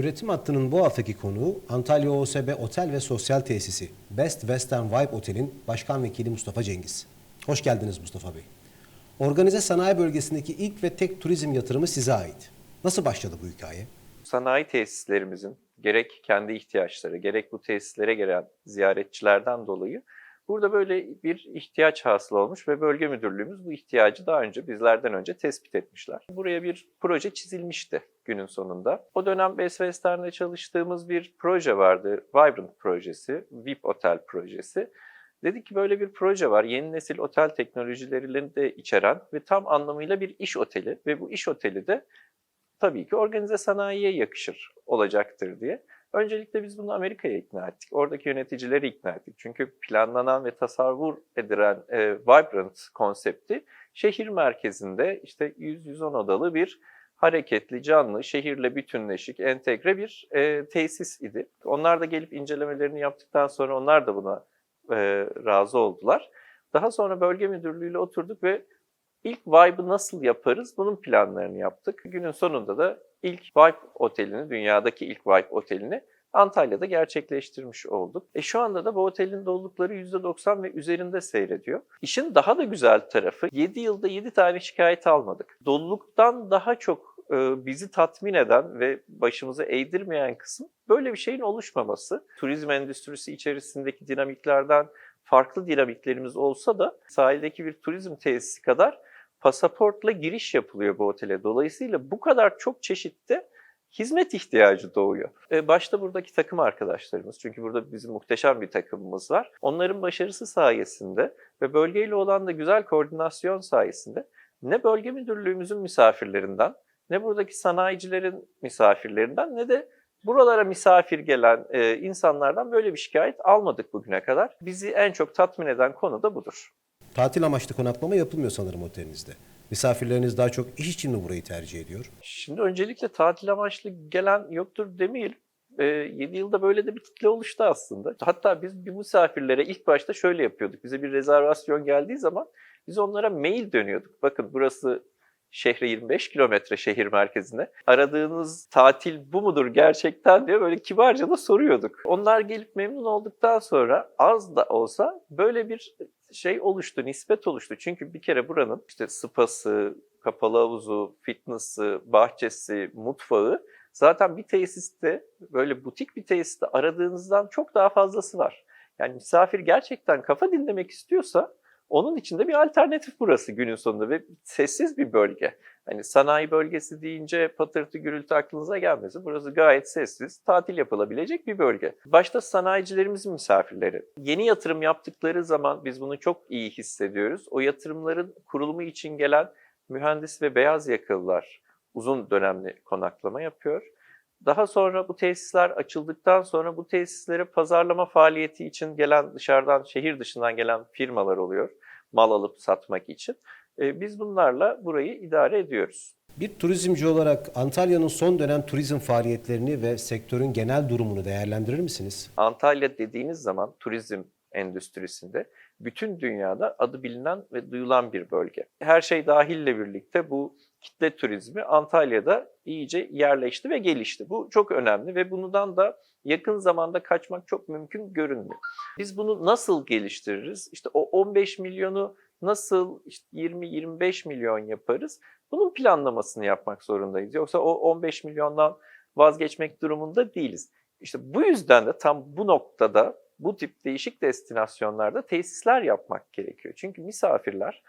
Üretim hattının bu haftaki konuğu Antalya OSB Otel ve Sosyal Tesisi Best Western Vibe Otel'in Başkan Vekili Mustafa Cengiz. Hoş geldiniz Mustafa Bey. Organize sanayi bölgesindeki ilk ve tek turizm yatırımı size ait. Nasıl başladı bu hikaye? sanayi tesislerimizin gerek kendi ihtiyaçları, gerek bu tesislere gelen ziyaretçilerden dolayı burada böyle bir ihtiyaç hasıl olmuş ve bölge müdürlüğümüz bu ihtiyacı daha önce bizlerden önce tespit etmişler. Buraya bir proje çizilmişti günün sonunda. O dönem Best Western'de çalıştığımız bir proje vardı. Vibrant projesi, VIP Otel projesi. Dedik ki böyle bir proje var. Yeni nesil otel teknolojilerini de içeren ve tam anlamıyla bir iş oteli ve bu iş oteli de tabii ki organize sanayiye yakışır olacaktır diye. Öncelikle biz bunu Amerika'ya ikna ettik. Oradaki yöneticileri ikna ettik. Çünkü planlanan ve tasavvur edilen e, Vibrant konsepti şehir merkezinde işte 100-110 odalı bir hareketli, canlı, şehirle bütünleşik, entegre bir e, tesis idi. Onlar da gelip incelemelerini yaptıktan sonra onlar da buna e, razı oldular. Daha sonra bölge müdürlüğüyle oturduk ve İlk Vibe'ı nasıl yaparız? Bunun planlarını yaptık. Günün sonunda da ilk Vibe otelini, dünyadaki ilk Vibe otelini Antalya'da gerçekleştirmiş olduk. E şu anda da bu otelin dolulukları %90 ve üzerinde seyrediyor. İşin daha da güzel tarafı 7 yılda 7 tane şikayet almadık. Doluluktan daha çok e, bizi tatmin eden ve başımıza eğdirmeyen kısım böyle bir şeyin oluşmaması. Turizm endüstrisi içerisindeki dinamiklerden farklı dinamiklerimiz olsa da sahildeki bir turizm tesisi kadar pasaportla giriş yapılıyor bu otele. Dolayısıyla bu kadar çok çeşitte hizmet ihtiyacı doğuyor. Ee, başta buradaki takım arkadaşlarımız, çünkü burada bizim muhteşem bir takımımız var. Onların başarısı sayesinde ve bölgeyle olan da güzel koordinasyon sayesinde ne bölge müdürlüğümüzün misafirlerinden, ne buradaki sanayicilerin misafirlerinden, ne de buralara misafir gelen e, insanlardan böyle bir şikayet almadık bugüne kadar. Bizi en çok tatmin eden konu da budur. Tatil amaçlı konaklama yapılmıyor sanırım otelinizde. Misafirleriniz daha çok iş için mi burayı tercih ediyor? Şimdi öncelikle tatil amaçlı gelen yoktur demeyelim. E, 7 yılda böyle de bir kitle oluştu aslında. Hatta biz bir misafirlere ilk başta şöyle yapıyorduk. Bize bir rezervasyon geldiği zaman biz onlara mail dönüyorduk. Bakın burası şehre 25 kilometre şehir merkezine. Aradığınız tatil bu mudur gerçekten diye böyle kibarca da soruyorduk. Onlar gelip memnun olduktan sonra az da olsa böyle bir şey oluştu, nispet oluştu. Çünkü bir kere buranın işte spası, kapalı havuzu, fitness'ı, bahçesi, mutfağı zaten bir tesiste böyle butik bir tesiste aradığınızdan çok daha fazlası var. Yani misafir gerçekten kafa dinlemek istiyorsa onun içinde bir alternatif burası günün sonunda ve sessiz bir bölge. Hani sanayi bölgesi deyince patırtı gürültü aklınıza gelmesin. Burası gayet sessiz, tatil yapılabilecek bir bölge. Başta sanayicilerimizin misafirleri. Yeni yatırım yaptıkları zaman biz bunu çok iyi hissediyoruz. O yatırımların kurulumu için gelen mühendis ve beyaz yakalılar uzun dönemli konaklama yapıyor. Daha sonra bu tesisler açıldıktan sonra bu tesislere pazarlama faaliyeti için gelen dışarıdan, şehir dışından gelen firmalar oluyor. Mal alıp satmak için. Ee, Biz bunlarla burayı idare ediyoruz. Bir turizmci olarak Antalya'nın son dönem turizm faaliyetlerini ve sektörün genel durumunu değerlendirir misiniz? Antalya dediğiniz zaman turizm endüstrisinde bütün dünyada adı bilinen ve duyulan bir bölge. Her şey dahille birlikte bu kitle turizmi Antalya'da iyice yerleşti ve gelişti. Bu çok önemli ve bundan da yakın zamanda kaçmak çok mümkün görünmüyor. Biz bunu nasıl geliştiririz? İşte o 15 milyonu nasıl işte 20-25 milyon yaparız? Bunun planlamasını yapmak zorundayız. Yoksa o 15 milyondan vazgeçmek durumunda değiliz. İşte bu yüzden de tam bu noktada bu tip değişik destinasyonlarda tesisler yapmak gerekiyor. Çünkü misafirler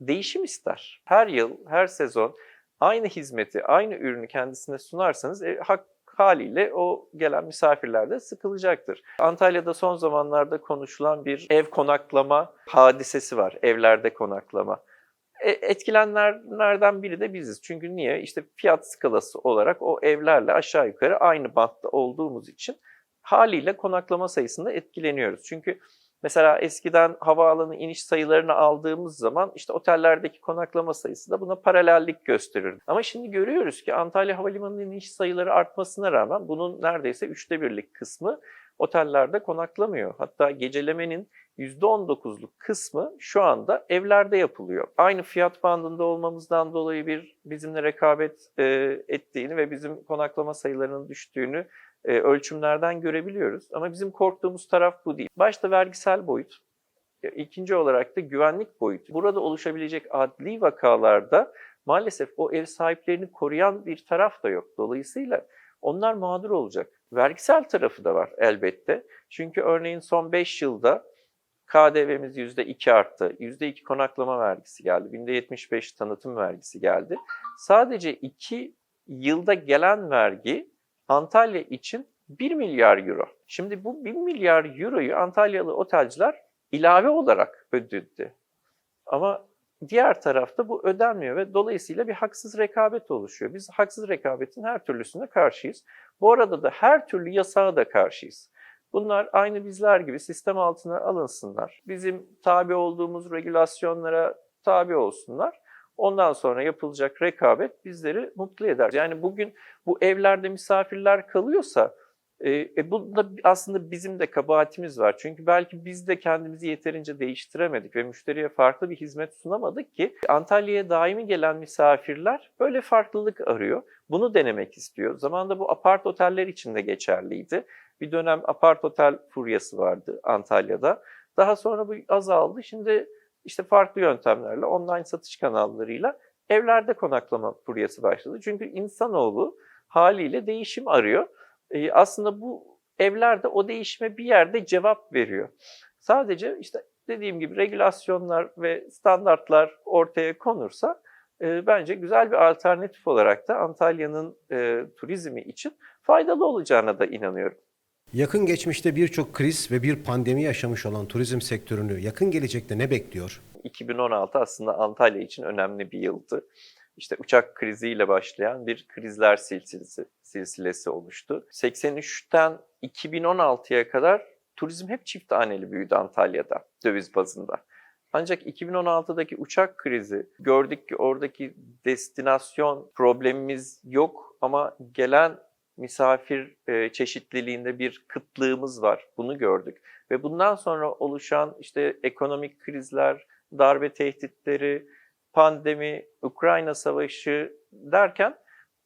değişim ister. Her yıl, her sezon aynı hizmeti, aynı ürünü kendisine sunarsanız e, hak haliyle o gelen misafirler de sıkılacaktır. Antalya'da son zamanlarda konuşulan bir ev konaklama hadisesi var. Evlerde konaklama. E, etkilenenlerden biri de biziz. Çünkü niye? İşte fiyat skalası olarak o evlerle aşağı yukarı aynı bantta olduğumuz için haliyle konaklama sayısında etkileniyoruz. Çünkü Mesela eskiden havaalanı iniş sayılarını aldığımız zaman işte otellerdeki konaklama sayısı da buna paralellik gösterir. Ama şimdi görüyoruz ki Antalya Havalimanı'nın iniş sayıları artmasına rağmen bunun neredeyse üçte birlik kısmı otellerde konaklamıyor. Hatta gecelemenin %19'luk kısmı şu anda evlerde yapılıyor. Aynı fiyat bandında olmamızdan dolayı bir bizimle rekabet ettiğini ve bizim konaklama sayılarının düştüğünü e, ölçümlerden görebiliyoruz. Ama bizim korktuğumuz taraf bu değil. Başta vergisel boyut, e, ikinci olarak da güvenlik boyutu. Burada oluşabilecek adli vakalarda maalesef o ev sahiplerini koruyan bir taraf da yok. Dolayısıyla onlar mağdur olacak. Vergisel tarafı da var elbette. Çünkü örneğin son 5 yılda KDV'miz %2 arttı. %2 konaklama vergisi geldi. %75 tanıtım vergisi geldi. Sadece 2 yılda gelen vergi Antalya için 1 milyar euro. Şimdi bu 1 milyar euroyu Antalyalı otelciler ilave olarak ödedi. Ama diğer tarafta bu ödenmiyor ve dolayısıyla bir haksız rekabet oluşuyor. Biz haksız rekabetin her türlüsüne karşıyız. Bu arada da her türlü yasağa da karşıyız. Bunlar aynı bizler gibi sistem altına alınsınlar. Bizim tabi olduğumuz regülasyonlara tabi olsunlar. Ondan sonra yapılacak rekabet bizleri mutlu eder. Yani bugün bu evlerde misafirler kalıyorsa e, e, bunda aslında bizim de kabahatimiz var. Çünkü belki biz de kendimizi yeterince değiştiremedik ve müşteriye farklı bir hizmet sunamadık ki Antalya'ya daimi gelen misafirler böyle farklılık arıyor. Bunu denemek istiyor. Zamanında bu apart oteller için de geçerliydi. Bir dönem apart otel furyası vardı Antalya'da. Daha sonra bu azaldı. Şimdi işte farklı yöntemlerle, online satış kanallarıyla evlerde konaklama furyası başladı. Çünkü insanoğlu haliyle değişim arıyor. Ee, aslında bu evlerde o değişime bir yerde cevap veriyor. Sadece işte dediğim gibi regülasyonlar ve standartlar ortaya konursa e, bence güzel bir alternatif olarak da Antalya'nın e, turizmi için faydalı olacağına da inanıyorum. Yakın geçmişte birçok kriz ve bir pandemi yaşamış olan turizm sektörünü yakın gelecekte ne bekliyor? 2016 aslında Antalya için önemli bir yıldı. İşte uçak kriziyle başlayan bir krizler silsilesi, silsilesi oluştu. 83'ten 2016'ya kadar turizm hep çift haneli büyüdü Antalya'da döviz bazında. Ancak 2016'daki uçak krizi gördük ki oradaki destinasyon problemimiz yok ama gelen misafir e, çeşitliliğinde bir kıtlığımız var. Bunu gördük. Ve bundan sonra oluşan işte ekonomik krizler, darbe tehditleri, pandemi, Ukrayna savaşı derken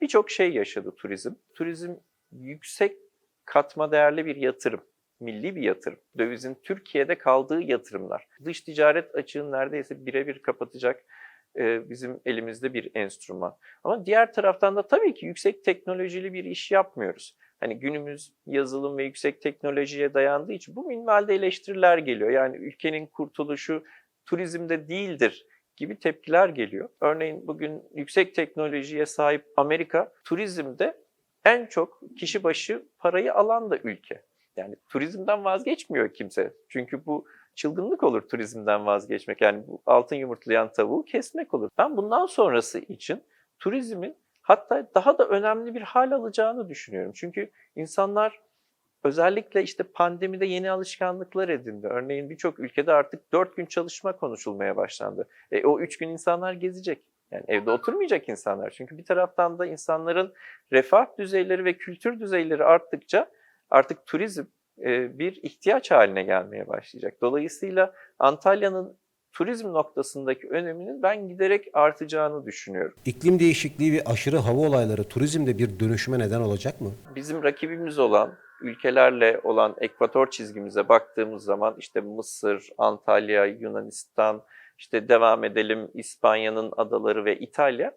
birçok şey yaşadı turizm. Turizm yüksek katma değerli bir yatırım, milli bir yatırım. Dövizin Türkiye'de kaldığı yatırımlar. Dış ticaret açığını neredeyse birebir kapatacak e, bizim elimizde bir enstrüman. Ama diğer taraftan da tabii ki yüksek teknolojili bir iş yapmıyoruz. Hani günümüz yazılım ve yüksek teknolojiye dayandığı için bu minvalde eleştiriler geliyor. Yani ülkenin kurtuluşu turizmde değildir gibi tepkiler geliyor. Örneğin bugün yüksek teknolojiye sahip Amerika turizmde en çok kişi başı parayı alan da ülke. Yani turizmden vazgeçmiyor kimse. Çünkü bu çılgınlık olur turizmden vazgeçmek. Yani bu altın yumurtlayan tavuğu kesmek olur. Ben bundan sonrası için turizmin hatta daha da önemli bir hal alacağını düşünüyorum. Çünkü insanlar özellikle işte pandemide yeni alışkanlıklar edindi. Örneğin birçok ülkede artık 4 gün çalışma konuşulmaya başlandı. E, o 3 gün insanlar gezecek. Yani evde oturmayacak insanlar. Çünkü bir taraftan da insanların refah düzeyleri ve kültür düzeyleri arttıkça artık turizm bir ihtiyaç haline gelmeye başlayacak. Dolayısıyla Antalya'nın turizm noktasındaki öneminin ben giderek artacağını düşünüyorum. İklim değişikliği ve aşırı hava olayları turizmde bir dönüşüme neden olacak mı? Bizim rakibimiz olan ülkelerle olan ekvator çizgimize baktığımız zaman işte Mısır, Antalya, Yunanistan, işte devam edelim İspanya'nın adaları ve İtalya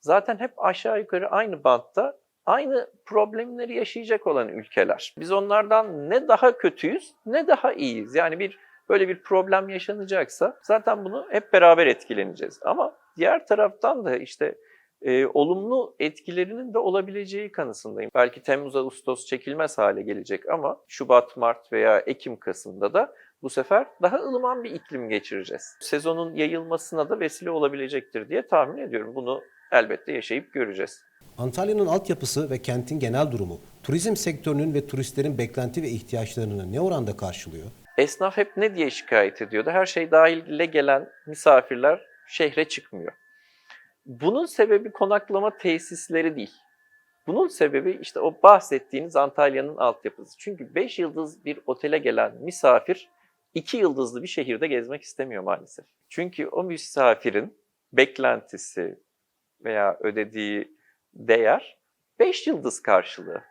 zaten hep aşağı yukarı aynı bantta aynı problemleri yaşayacak olan ülkeler. Biz onlardan ne daha kötüyüz ne daha iyiyiz. Yani bir böyle bir problem yaşanacaksa zaten bunu hep beraber etkileneceğiz. Ama diğer taraftan da işte e, olumlu etkilerinin de olabileceği kanısındayım. Belki Temmuz, Ağustos çekilmez hale gelecek ama Şubat, Mart veya Ekim, Kasım'da da bu sefer daha ılıman bir iklim geçireceğiz. Sezonun yayılmasına da vesile olabilecektir diye tahmin ediyorum. Bunu elbette yaşayıp göreceğiz. Antalya'nın altyapısı ve kentin genel durumu turizm sektörünün ve turistlerin beklenti ve ihtiyaçlarını ne oranda karşılıyor? Esnaf hep ne diye şikayet ediyordu? Her şey dahille gelen misafirler şehre çıkmıyor. Bunun sebebi konaklama tesisleri değil. Bunun sebebi işte o bahsettiğiniz Antalya'nın altyapısı. Çünkü 5 yıldız bir otele gelen misafir 2 yıldızlı bir şehirde gezmek istemiyor maalesef. Çünkü o misafirin beklentisi veya ödediği değer 5 yıldız karşılığı.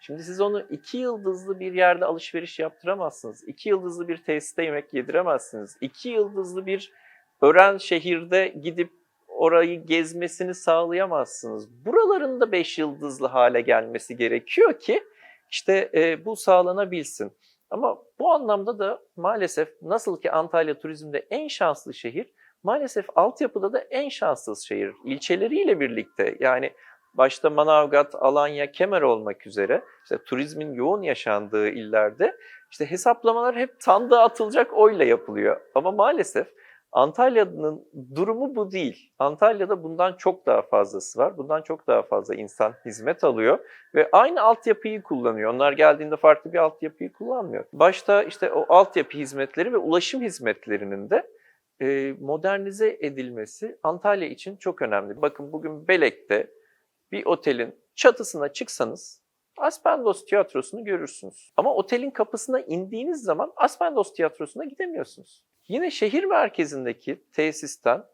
Şimdi siz onu 2 yıldızlı bir yerde alışveriş yaptıramazsınız. 2 yıldızlı bir tesiste yemek yediremezsiniz. 2 yıldızlı bir öğren şehirde gidip orayı gezmesini sağlayamazsınız. Buraların da 5 yıldızlı hale gelmesi gerekiyor ki işte e, bu sağlanabilsin. Ama bu anlamda da maalesef nasıl ki Antalya turizmde en şanslı şehir, maalesef altyapıda da en şanssız şehir. İlçeleriyle birlikte yani başta Manavgat, Alanya, Kemer olmak üzere işte turizmin yoğun yaşandığı illerde işte hesaplamalar hep sandığa atılacak oyla yapılıyor. Ama maalesef Antalya'nın durumu bu değil. Antalya'da bundan çok daha fazlası var. Bundan çok daha fazla insan hizmet alıyor ve aynı altyapıyı kullanıyor. Onlar geldiğinde farklı bir altyapıyı kullanmıyor. Başta işte o altyapı hizmetleri ve ulaşım hizmetlerinin de e, modernize edilmesi Antalya için çok önemli. Bakın bugün Belek'te bir otelin çatısına çıksanız Aspendos tiyatrosunu görürsünüz. Ama otelin kapısına indiğiniz zaman Aspendos tiyatrosuna gidemiyorsunuz. Yine şehir merkezindeki tesisten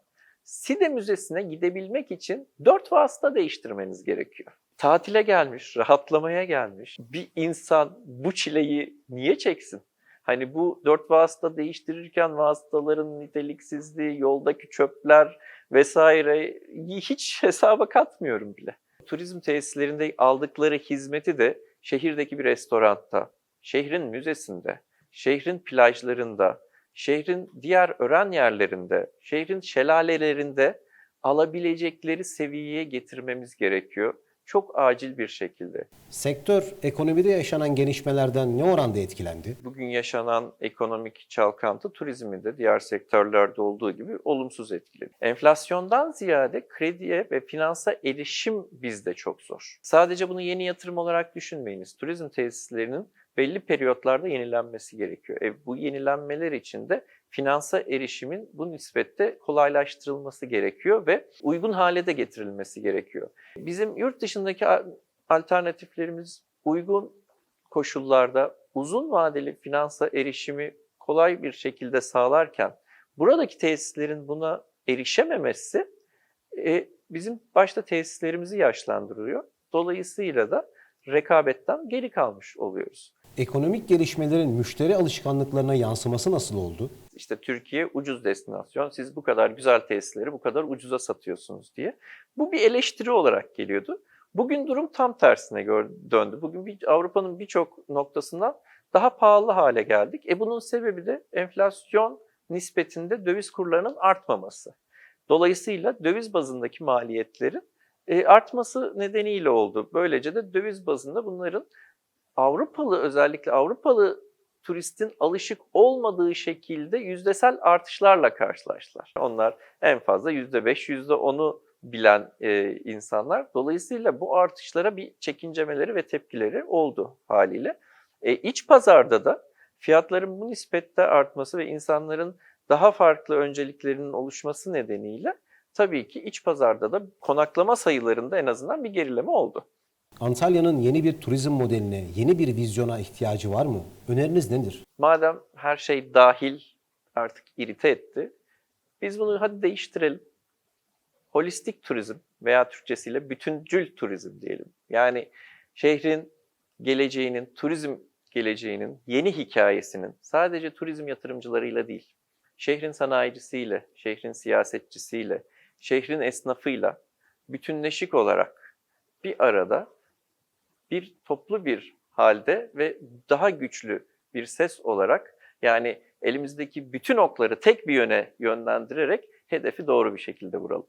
Side Müzesi'ne gidebilmek için dört vasıta değiştirmeniz gerekiyor. Tatile gelmiş, rahatlamaya gelmiş bir insan bu çileyi niye çeksin? Hani bu dört vasıta değiştirirken vasıtaların niteliksizliği, yoldaki çöpler vesaireyi hiç hesaba katmıyorum bile. Turizm tesislerinde aldıkları hizmeti de şehirdeki bir restoranda, şehrin müzesinde, şehrin plajlarında, şehrin diğer öğren yerlerinde, şehrin şelalelerinde alabilecekleri seviyeye getirmemiz gerekiyor. Çok acil bir şekilde. Sektör ekonomide yaşanan gelişmelerden ne oranda etkilendi? Bugün yaşanan ekonomik çalkantı turizmi de diğer sektörlerde olduğu gibi olumsuz etkiledi. Enflasyondan ziyade krediye ve finansa erişim bizde çok zor. Sadece bunu yeni yatırım olarak düşünmeyiniz. Turizm tesislerinin belli periyotlarda yenilenmesi gerekiyor. E, bu yenilenmeler için de finansa erişimin bu nispette kolaylaştırılması gerekiyor ve uygun hale de getirilmesi gerekiyor. Bizim yurt dışındaki alternatiflerimiz uygun koşullarda uzun vadeli finansa erişimi kolay bir şekilde sağlarken buradaki tesislerin buna erişememesi e, bizim başta tesislerimizi yaşlandırıyor. Dolayısıyla da rekabetten geri kalmış oluyoruz. Ekonomik gelişmelerin müşteri alışkanlıklarına yansıması nasıl oldu? İşte Türkiye ucuz destinasyon, siz bu kadar güzel tesisleri bu kadar ucuza satıyorsunuz diye. Bu bir eleştiri olarak geliyordu. Bugün durum tam tersine döndü. Bugün bir, Avrupa'nın birçok noktasından daha pahalı hale geldik. E bunun sebebi de enflasyon nispetinde döviz kurlarının artmaması. Dolayısıyla döviz bazındaki maliyetlerin e, artması nedeniyle oldu. Böylece de döviz bazında bunların Avrupalı özellikle Avrupalı turistin alışık olmadığı şekilde yüzdesel artışlarla karşılaştılar. Onlar en fazla %5, %10'u bilen e, insanlar. Dolayısıyla bu artışlara bir çekincemeleri ve tepkileri oldu haliyle. E, iç pazarda da fiyatların bu nispette artması ve insanların daha farklı önceliklerinin oluşması nedeniyle tabii ki iç pazarda da konaklama sayılarında en azından bir gerileme oldu. Antalya'nın yeni bir turizm modeline, yeni bir vizyona ihtiyacı var mı? Öneriniz nedir? Madem her şey dahil artık irite etti, biz bunu hadi değiştirelim. Holistik turizm veya Türkçesiyle bütüncül turizm diyelim. Yani şehrin geleceğinin, turizm geleceğinin yeni hikayesinin sadece turizm yatırımcılarıyla değil, şehrin sanayicisiyle, şehrin siyasetçisiyle, şehrin esnafıyla bütünleşik olarak bir arada bir toplu bir halde ve daha güçlü bir ses olarak yani elimizdeki bütün okları tek bir yöne yönlendirerek hedefi doğru bir şekilde vuralım.